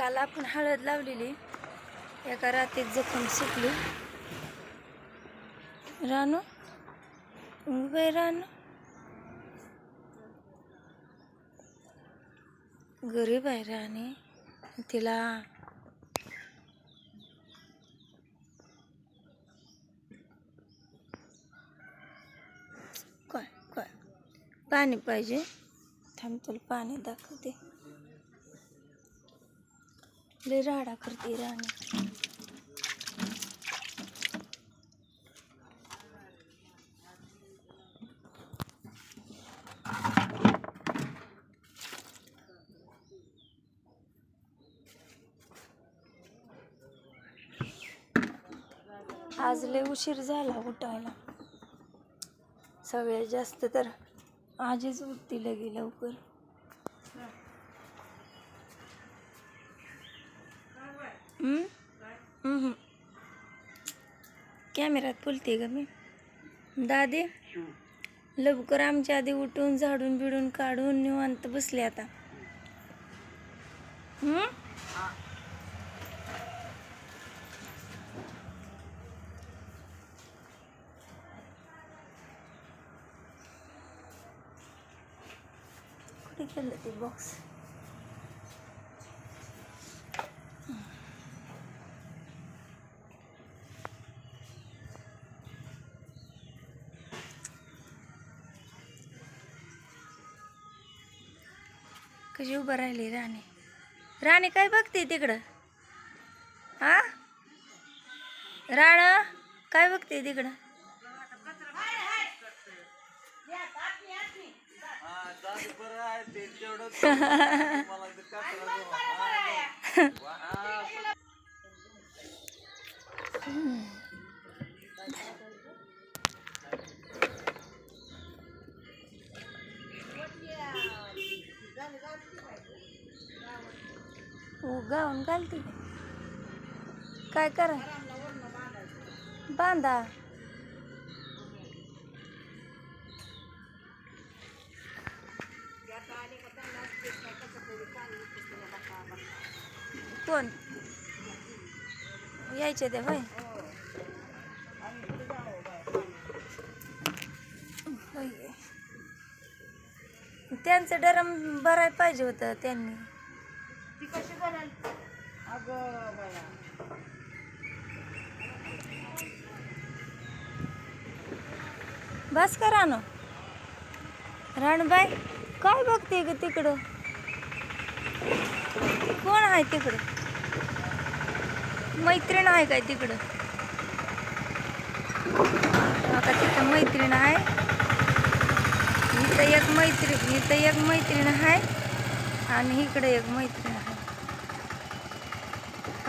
काल आपण हळद लावलेली. एका रात्रीत जखम सुकली रानू? उभे रानू. गरीब आहे राणी. तिला काय काय? पाणी पाहिजे. थांब तुला पाणी दाखवते. लय राडा करते राणी. आज लय उशीर झाला उठायला. सगळ्यात जास्त तर आजीच उठती लगे लवकर. कॅमेरात कॅमेऱ्यात बोलते ग मी. दादे लवकर आमच्या आधी उठून झाडून बिडून काढून निवांत बसले आता. कुठे केलं ते बॉक्स कशी उभं राहिली राणी? राणी काय बघते तिकडं? हा? राण काय बघते तिकडं? हो गाऊन घालते. काय करा? बांधा. कोण? यायचे ते भाई त्यांचं डरम भरायला पाहिजे होतं त्यांनी. ती कशी करेल अगं बाया. बस का ना. राणबाई काय बघते ग तिकडं? कोण आहे तिकडं? मैत्रीण आहे काय तिकडं? आता तिथं मैत्रीण आहे. इथं एक मैत्रीण इथं एक मैत्रीण आहे. आणि इकडं एक मैत्रीण आहे.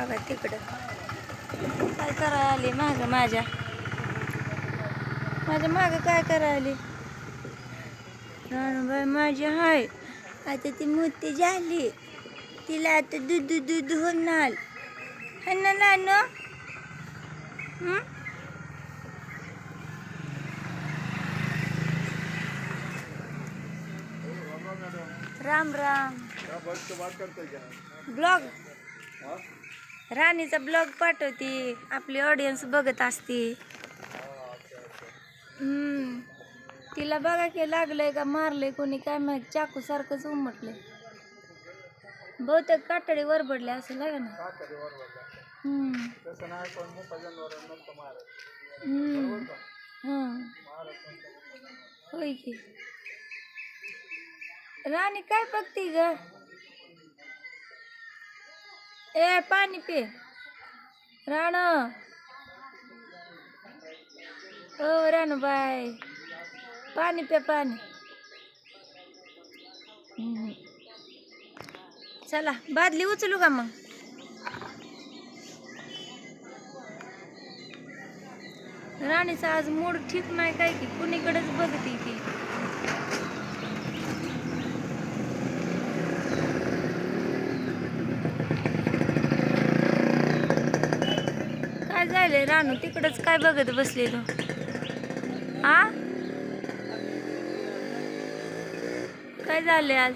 बघा तिकडं. काय करायला आली मागं माझ्या? माझ्या मागं काय करायला आली? राणूबाई माझी हाय. आता ती मोठी झाली. तिला आता दूध दूध होणार. है ना नानू? राम राम. ब्लॉग? राणीचा ब्लॉग पाठवती. आपली ऑडियन्स बघत असती. हम्म. तिला बघा की लागलंय का मारलंय कोणी काय माहीत. चाकू सारखंच उमटलंय. बहुतेक कातडी वरबडले असेल लागेल ना. होय की. राणी काय बघती ग? ए पाणी पे. राण. ओ राणूबाई. पाणी पे पाणी. चला बादली उचलू का मग? राणीचा आज मूड ठीक नाही काय की कुणीकडेच बघती ती. झाले रानू तिकडच काय बघत बसले तू आ? काय झाले आज?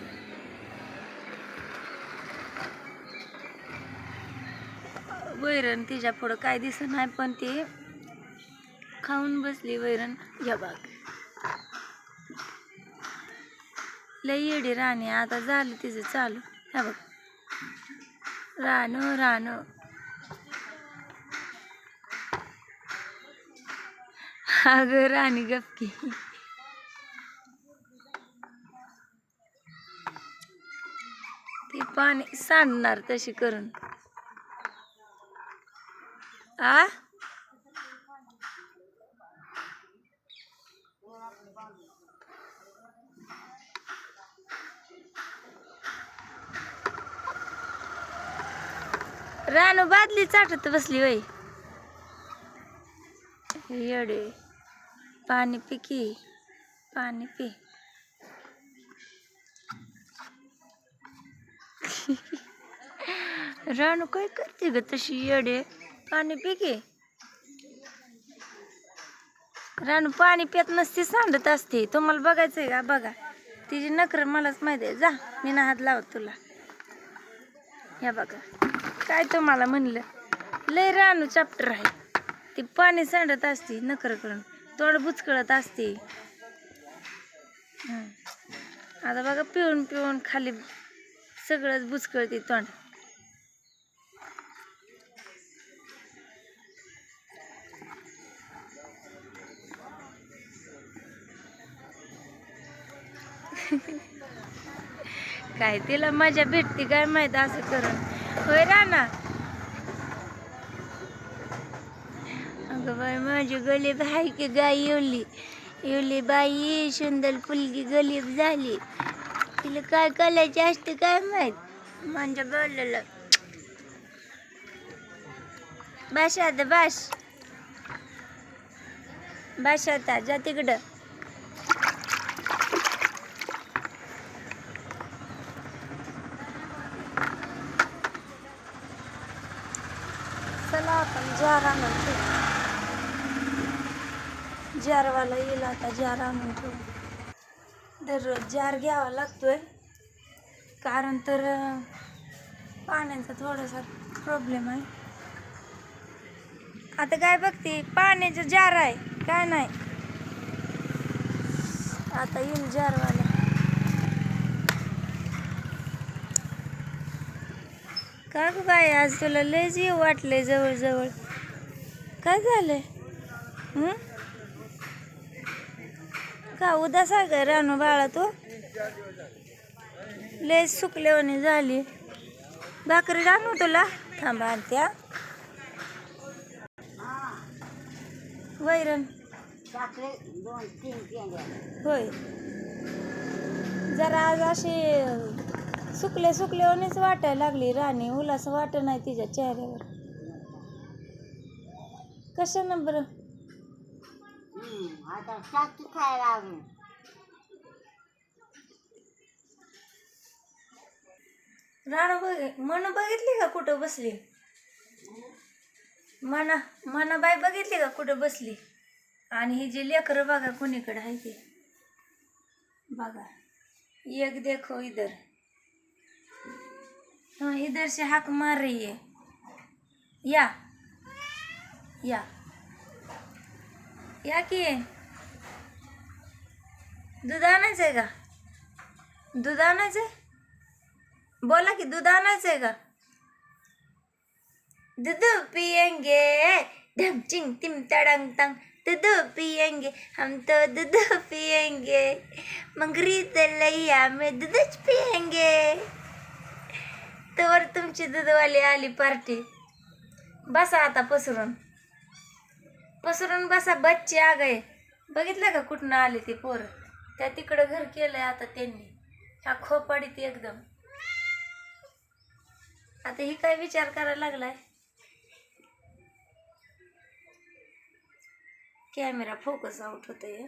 वैरण तिच्या पुढं काय दिसत नाही पण ते खाऊन बसली वैरण. या बाग लई येडी राणी आता झालं तिचं चालू. ह्या बघ. रानो रानो. अगं राणी गपकी. ती पाणी सांडणार तशी करून. आ? रानू बादली चाटत बसली वय येडे. पाणी पी की. पाणी पी. रानू काय करते ग तशी येडे? पाणी पी की? रानू पाणी पित नसते सांडत असते. तुम्हाला बघायचं आहे का? बघा. तिची नखर मलाच माहिती आहे. जा मी ना हात लावत तुला. या बघा. काय तुम्हाला म्हणलं? लय रानू चॅप्टर आहे. ती पाणी सांडत असते नखर करून तोंड बुचकळत असते. आता बघा पिऊन पिऊन खाली सगळंच बुचकळते तोंड. काय तिला मजा भेटते काय माहीत असं करून. होय राणा? अगं माझी गलीब आहे की गाय येवली येवली बाई सुंदर फुलगी गलीब झाली. तिला काय करायची असते काय माहीत? म्हणजे बोललेलं. बस आता बस. बस आता जा तिकडं. चला आपण जार आणून जारवाला येईल आता जार आणून ठेवू दररोज जार घ्यावा लागतोय. कारण तर पाण्याचा थोडासा प्रॉब्लेम आहे. आता काय बघते पाण्याचं जार आहे काय नाही? आता येईल जारवाला. का ग बाय आज तुला लयच येऊ वाटलंय जवळजवळ. काय झालंय? हं? का उदास आहे का रानू बाळा तू? लय सुकल्यावानी झाली. भाकरी आणू तुला? थांबा आणत्या वैरण. होय. जरा आज अशी सुकले सुकलेवणीच वाटायला लागली राणी. उलास वाट नाही तिच्या चेहऱ्यावर. कशानं बरं? आता टाकी खायला लागली. राणा बघ मन बघितली का कुठं बसली? मना मनाबाई बघितली का कुठं बसली? आणि ही जी लेकरं बघा कुणीकडे आहे ते. बघा एक देखो इधर. हाँ इधर से हाक मार रही है. या. या. या की दूध आणायचं आहे का? दूध आणायचं आहे? बोला की दूध आणायचं आहे का? दूध पियंगे ढमचिंग तिम तडंग तंग। दूध पियंगे हम तो दूध पियंगे। मंगरी लैया में दूधच पियेंगे। तर तुमची दूधवाली आली पार्टी। बसा आता पसरून। पसरून बसा बच्चे आ बघितलं का कुठनं आले ते पोरं? त्या तिकडं घर केलंय आता त्यांनी. ह्या खोपाडीत एकदम. आता ही काय विचार करायला लागलाय? कॅमेरा फोकस आउट होतोय.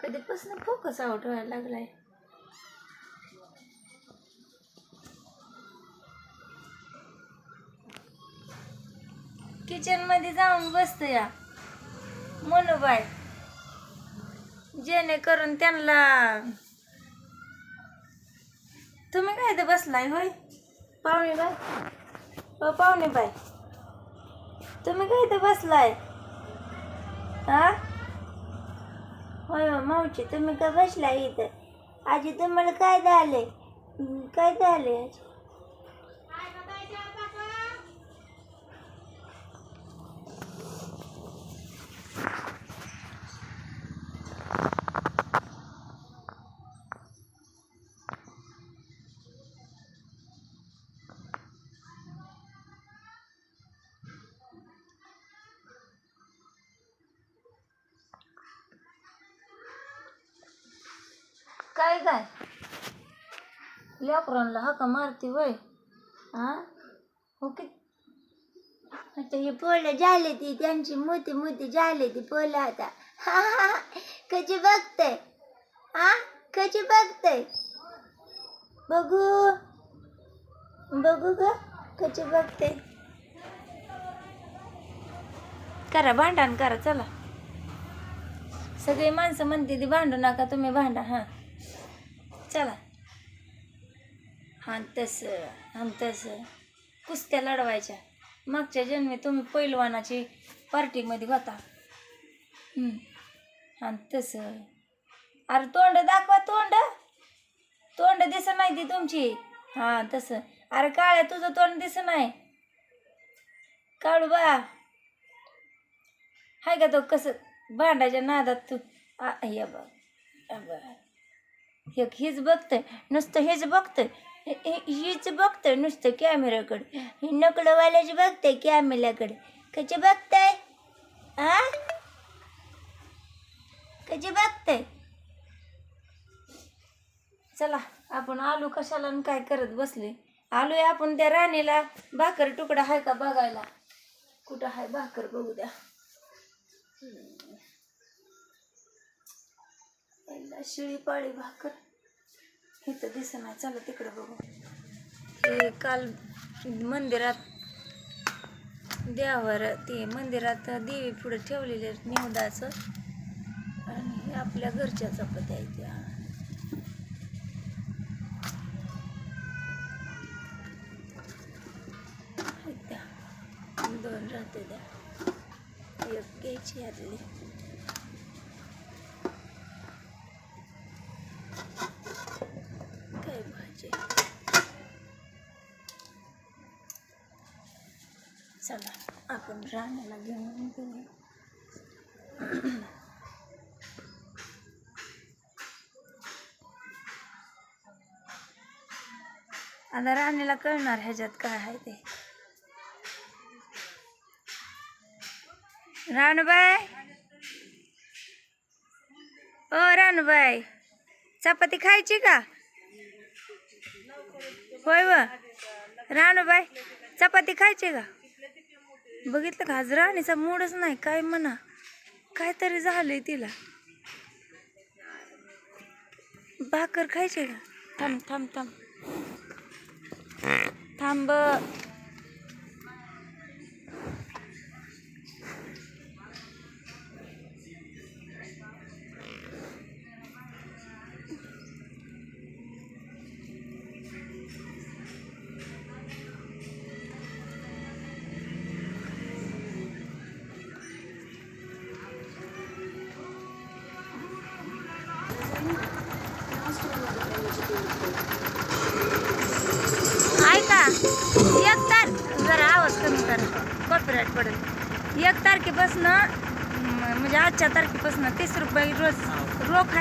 कधीपासून फोकस आउट व्हायला लागलाय? किचनमध्ये जाऊन बसतो या. मनूबाई जेणेकरून त्यांना तुम्ही काय इथं बसलाय होय? पाहुणेबाई हो पाहुणेबाई तुम्ही काय इथं बसलाय? हा होय हो मावशी तुम्ही का बसलाय इथं? आजी तुम्हाला काय झाले काय झाले काय? काय लेकरांना हाका मारती वय. हा हो कि? आता हे पोळं झाले ती त्यांची मोती मोती झाले ती पोळं आता. कशी बघतय? हा कशी बघतय? बघू. बघू ग कशी बघते करा भांडण करा चला. सगळी माणसं म्हणते ती भांडू नका तुम्ही भांडा हां. चला. हां तसं हां तसं. कुस्त्या लढवायच्या. मागच्या जन्मी तुम्ही पैलवानाची पार्टीमध्ये होता. हां तसं. अरे तोंड दाखवा तोंड. तोंड दिसत नाही ती तुमची. हां तसं. अरे काळ्या तुझं तोंड दिसत नाही. काळू बा. हाय का तो कसं? भांडाच्या नादात तू. आ बघ. बघ. हे हेच बघतंय. नुसतं हेच बघतंय. हीच बघतंय नुसतं कॅमेऱ्याकडे ही नकलवाल्याची बघतंय कॅमेऱ्याकडे कशी बघताय? आ? कशी बघतंय? चला आपण आलू कशाला आणि काय करत बसले? आलोय आपण त्या राणीला. भाकर तुकडा आहे का बघायला? कुठं आहे भाकर बघू द्या. तिला शिळी पाळी भाकर. इथं दिसत नाही चला तिकडे बघू. हे काल मंदिरात देवावर ते मंदिरात देवी पुढे ठेवलेले निवदाचं. आणि हे आपल्या घरच्या चपात्या त्या. दोन राहते द्या एक घ्यायची यातली काय भाजी चला आपण राण्याला घेऊन घेऊ आता राणीला कळणार ह्याच्यात काय आहे ते. राणूबाई? ओ राणूबाई चपाती खायची का? होय व. राणूबाई चपाती खायची का? बघितलं का? आज राणीचा मूडच नाही काय म्हणा? काहीतरी झालंय तिला. भाकर खायची का? थांब थांब थांब. थांब. कॉपीराईट पडेल एक तारखेपासनं म्हणजे आजच्या तारखेपासनं तीस रुपये रोज रोख आहे